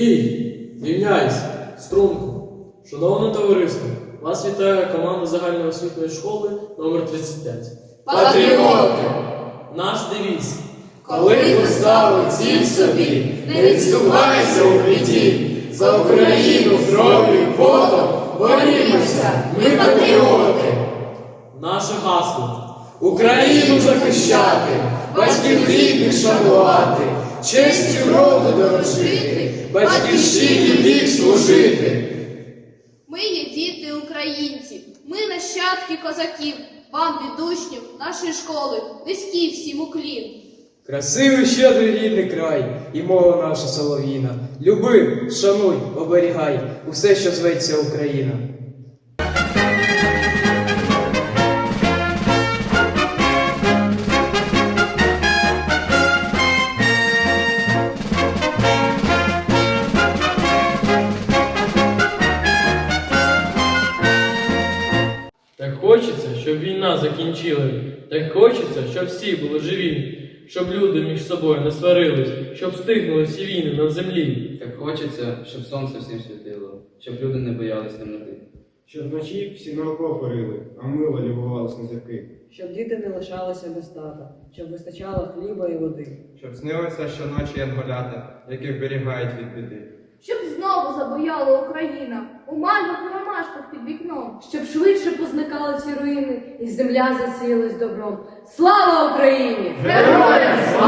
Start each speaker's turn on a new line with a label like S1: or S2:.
S1: Бій! Рівняйся! Струнку! Шановне товариство! Вас вітає команда загальноосвітньої школи номер 35
S2: Патріоти!
S1: Наш девіз!
S2: Коли поставив ціль собі, не відступайся у біді! За Україну здоров'ю, потом борімося! Ми патріоти!
S1: Наше гасло!
S2: Україну захищати! Батьків рідних шанувати! Честю роду дорожити, батьківщині вік служити.
S3: Ми є діти українців, ми нащадки козаків. Вам від учнів нашої школи низький всім уклін.
S4: Красивий щедрий рідний край, і мова наша солов'їна. Люби, шануй, оберігай усе, що зветься Україна.
S1: Так хочеться, щоб війна закінчилась. Так хочеться, щоб всі були живі, щоб люди між собою не сварились, щоб стигнули всі війни на землі.
S5: Так хочеться, щоб сонце всім світило, щоб люди не боялись темноти.
S6: Щоб вночі всі на окопи рили, а мило любувались на зірки.
S7: Щоб діти не лишалися без тата, щоб вистачало хліба і води.
S8: Щоб снилися щоночі янголята, які вберігають від біди.
S3: Щоб знову забояла Україна у мальвах і ромашках під вікном.
S9: щоб швидше позникали ці руїни, і земля засіялась добром. Слава Україні!
S2: Героям слава!